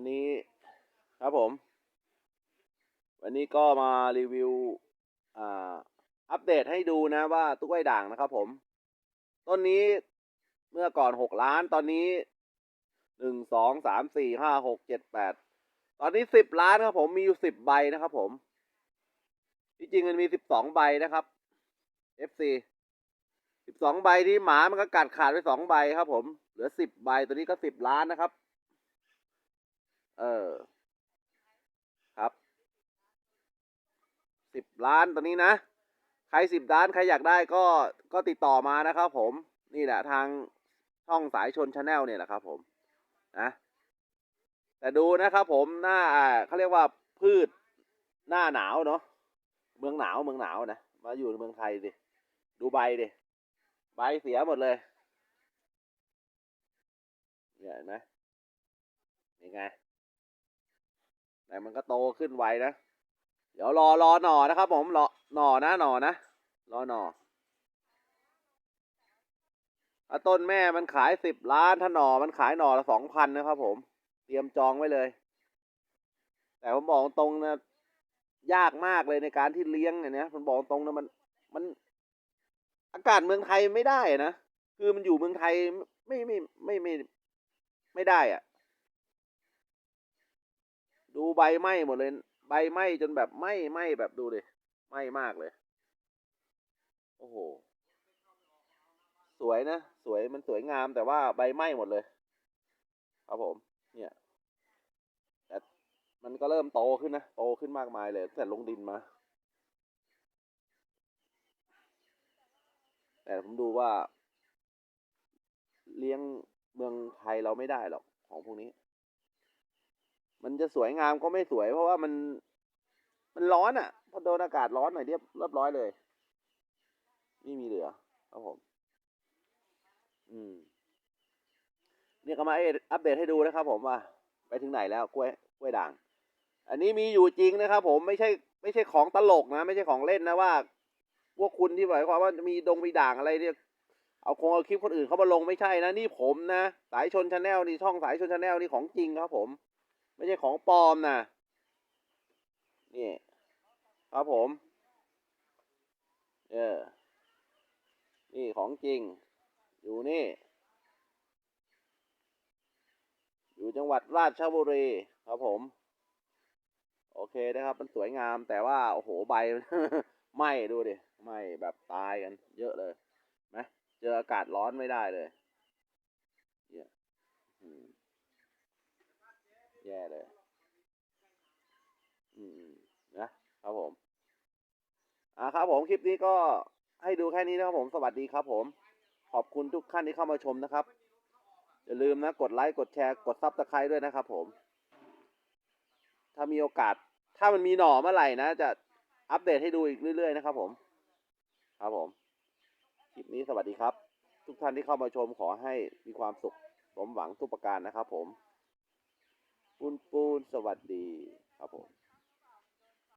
วันนี้ครับผม วันนี้ก็มารีวิวอ่าอัปเดตให้ดูนะว่าตุ๊กไอด่างนะครับผม ต้นนี้เมื่อก่อนหกล้านตอนนี้หนึ่งสองสามสี่ห้าหกเจ็ดแปดตอนนี้สิบล้านครับผมมีอยู่สิบใบนะครับผม ที่จริงมันมีสิบสองใบนะครับ FC สิบสองใบที่หมามันก็กัดขาดไปสองใบครับผม เหลือสิบใบตัวนี้ก็สิบล้านนะครับ เออ ครับ สิบล้านตัวนี้นะ ใครสิบล้าน ใครอยากได้ก็ก็ติดต่อมานะครับผม นี่แหละทางช่องสายชนชาแนลเนี่ยแหละครับ ผม นะ แต่ดูนะครับผมหน้าเขาเรียกว่าพืชหน้าหนาวเนาะ เมืองหนาวเมืองหนาวนะ มาอยู่ในเมืองไทยดิ ดูใบดิ ใบเสียหมดเลยเนี่ยเห็นไหมนี่ไง แต่มันก็โตขึ้นไวนะ เดี๋ยวรอรอหน่อนะครับผมรอหน่อนะหน่อนะรอหน่อถ้าต้นแม่มันขายสิบล้านถ้าหน่อมันขายหน่อละสองพันนะครับ ผม เตรียมจองไว้เลย แต่ผมบอกตรงนะยากมากเลยในการที่เลี้ยงเนี้ยผมบอกตรงนะมันมัน อากาศเมืองไทยไม่ได้นะคือมันอยู่เมืองไทยไม่ไม่ไม่ไม่ไม่ได้อะ ใบไหม้หมดเลย ใบไหม้จนแบบไหม้ไหม้แบบดูดิไหม้มากเลย โอ้โห สวยนะ สวยมันสวยงามแต่ว่าใบไหม้หมดเลย ครับผม เนี่ยแต่มันก็เริ่มโตขึ้นนะ โตขึ้นมากมายเลยแต่ลงดินมา แต่ผมดูว่า เลี้ยงเมืองไทยเราไม่ได้หรอกของพวกนี้ มันจะสวยงามก็ไม่สวย เพราะว่ามัน มันร้อนอะ่ะ พอโดนอากาศร้อนหน่อยเรียบเรียบร้อยเลยไม่มีเหลือครับผม อืมเนี่ยก็มาอัปเดตให้ดูนะครับ ผมว่าไปถึงไหนแล้วกล้วยกล้วยด่าง อันนี้มีอยู่จริงนะครับ ผมไม่ใช่ ไม่ใช่ของตลกนะ ไม่ใช่ของเล่นนะว่าพวกคุณที่หมายความว่ามีดงมีด่างอะไรเนี่ยเอาคงเอาคลิปคนอื่นเขามาลงไม่ใช่นะ นี่ผมนะ สายชนชาแนลนี่ช่องสายชนชาแนลนี่ของจริงครับผม ไม่ใช่ของปลอมนะนี่ครับผม เออ นี่ของจริง อยู่นี่ อยู่จังหวัดราชบุรีครับผม โอเคนะครับ มันสวยงามแต่ว่า โอ้โห ใบไหม้ดูดิไหม้แบบตายกัน เยอะเลยนะเจออากาศร้อนไม่ได้เลยเนี่ยอืม แย่เลย อืมนะครับผม อ่าครับผมคลิปนี้ก็ให้ดูแค่นี้นะครับผม สวัสดีครับผม ขอบคุณทุกท่านที่เข้ามาชมนะครับ อย่าลืมนะ กดไลค์ กดแชร์ กดซับสไครต์ด้วยนะครับผม ถ้ามีโอกาส ถ้ามันมีหน่อเมื่อไหร่นะ จะอัปเดตให้ดูอีกเรื่อยๆนะครับผม ครับผม คลิปนี้สวัสดีครับ ทุกท่านที่เข้ามาชมขอให้มีความสุข สมหวังทุกประการนะครับผม ปูนปูนสวัสดีครับผม